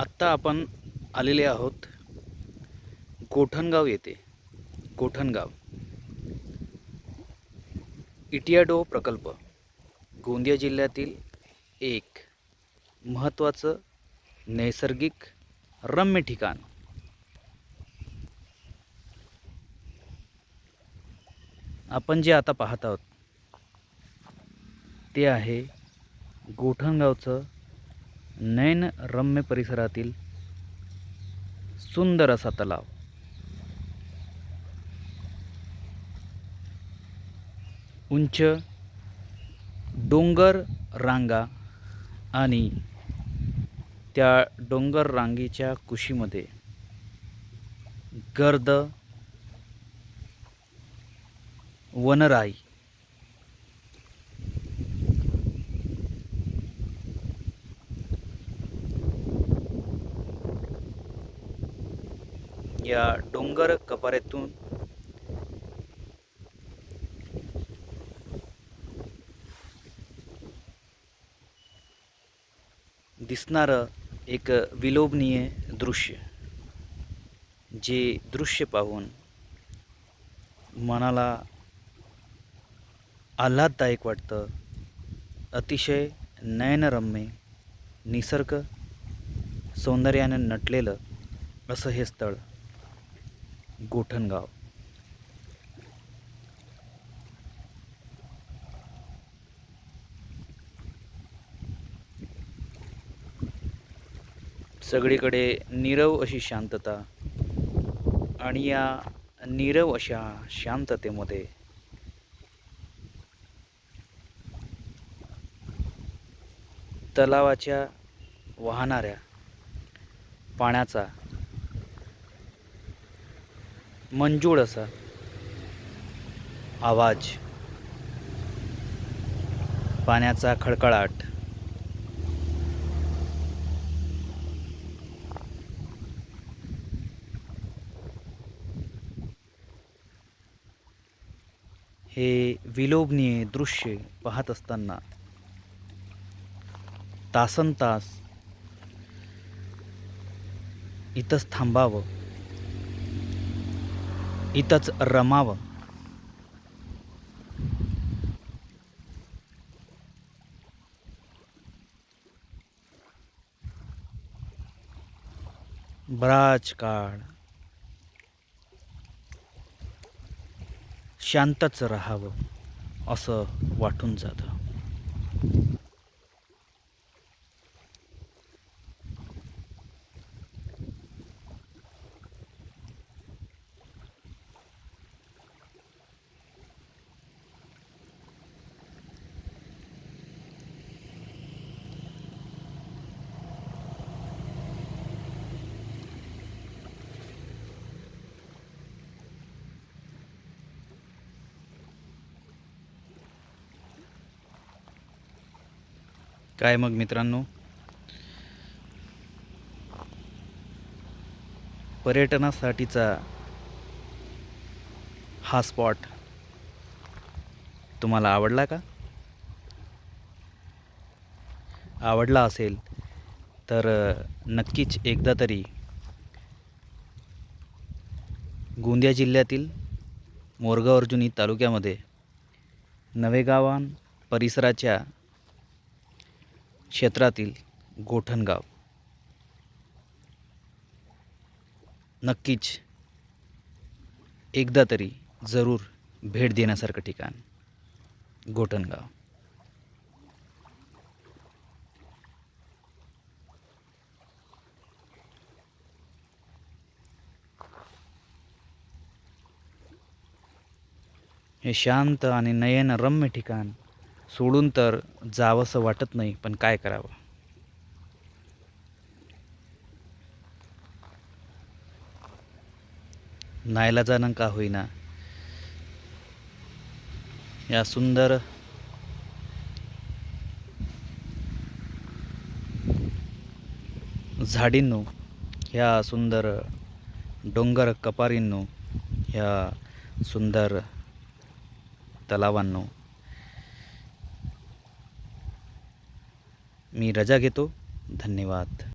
आत्ता आपण आलेले आहोत गोठणगाव येथे. गोठणगाव. इटियाडो प्रकल्प. गोंदिया जिल्ह्यातील एक महत्त्वाचं नैसर्गिक रम्य ठिकाण. आपण जे आता पाहत आहोत ते आहे गोठणगावचं नयनरम्य परिसरातील सुंदर असा तलाव. उंच डोंगर रांगा आणि त्या डोंगर रांगेच्या कुशीमध्ये गर्द वनराई या डोंगर कपाऱ्यातून दिसणारं एक विलोभनीय दृश्य जे दृश्य पाहून मनाला आल्हाददायक वाटतं अतिशय नयनरम्य निसर्ग सौंदर्याने नटलेलं असं हे स्थळ. गोठणगाव. सगळीकडे नीरव अशी शांतता आणि या नीरव अशा शांततेमध्ये तलावाच्या वाहणाऱ्या पाण्याचा मंजूळ असा. आवाज. पाण्याचा खळखळाट. हे विलोभनीय दृश्य पाहत असताना तासन तास इथंच थांबावं. इथंच रमावं. बराच काळ शांतच राहावं असं वाटून जातं. काय मग मित्रांनो? पर्यटनासाठीचा हा स्पॉट तुम्हाला आवडला का? आवडला असेल तर नक्कीच एकदा तरी गोंदिया जिल्ह्यातील मोरगाव अर्जुनी तालुक्यामध्ये नवेगावान परिसराच्या क्षेत्रातील गोठणगाव. नक्कीच एकदा तरी जरूर भेट देण्यासारखं ठिकाण गोठणगाव. हे शांत आणि नयनरम्य ठिकाण सोडून तर जावंसं वाटत नाही पण काय करावं? नाईलाजानं का होईना? या सुंदर झाडींनो ह्या सुंदर डोंगर कपारींनो ह्या सुंदर तलावांनो मी रजा घेतो. धन्यवाद.